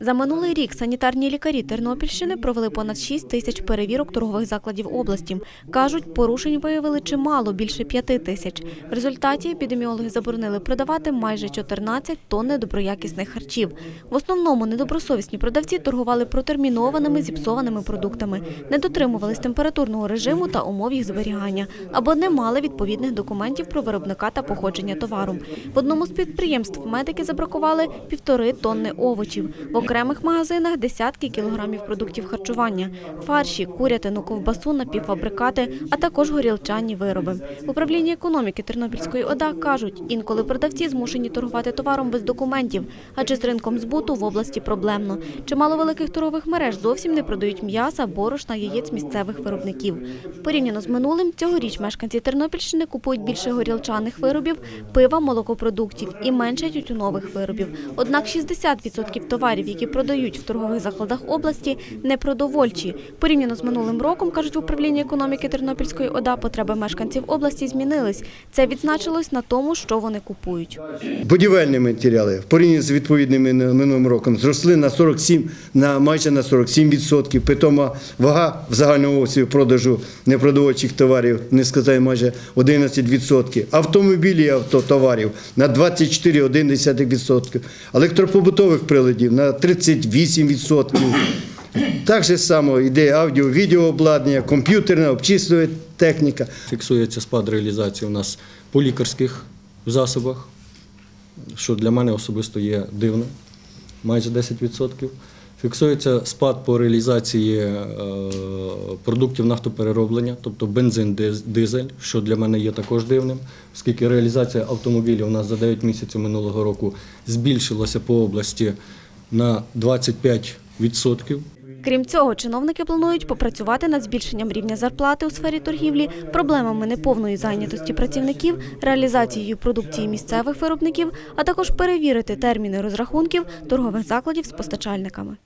За минулий рік санітарні лікарі Тернопільщини провели понад 6 тисяч перевірок торгових закладів області. Кажуть, порушень виявили чимало, більше 5 тисяч. В результаті епідеміологи заборонили продавати майже 14 тонн недоброякісних харчів. В основному недобросовісні продавці торгували протермінованими зіпсованими продуктами, не дотримувались температурного режиму та умов їх зберігання, або не мали відповідних документів про виробника та походження товару. В одному з підприємств медики забракували півтори тонни овочів. В окремих магазинах десятки кілограмів продуктів харчування, фарші, курятину, ковбасу, напівфабрикати, а також горілчані вироби. В управлінні економіки Тернопільської ОДА кажуть, інколи продавці змушені торгувати товаром без документів, адже з ринком збуту в області проблемно. Чимало великих торгових мереж зовсім не продають м'яса, борошна, яєць місцевих виробників. Порівняно з минулим, цьогоріч мешканці Тернопільщини купують більше горілчаних виробів, пива, молокопродуктів і менше тютюнових виробів. Однак 60% товарів, які продають в торгових закладах області, непродовольчі. Порівняно з минулим роком, кажуть в управлінні економіки Тернопільської ОДА, потреби мешканців області змінились. Це відзначилось на тому, що вони купують. Будівельні матеріали в порівнянні з відповідними минулим роком зросли на 47, на майже на 47%. Питома вага в загальному обсязі продажу непродовольчих товарів не сказати майже 11%. Автомобілі і автотоварів на 24,1%. Електропобутових приладів на 38%. Так же само йде аудіо, відеообладнання, комп'ютерна, обчислює техніка. Фіксується спад реалізації у нас по лікарських засобах, що для мене особисто є дивно, майже 10%. Фіксується спад по реалізації е, продуктів нафтоперероблення, тобто бензин, дизель, що для мене є також дивним, оскільки реалізація автомобілів у нас за 9 місяців минулого року збільшилася по області на 25%. Крім цього, чиновники планують попрацювати над збільшенням рівня зарплати у сфері торгівлі, проблемами неповної зайнятості працівників, реалізацією продукції місцевих виробників, а також перевірити терміни розрахунків торгових закладів з постачальниками.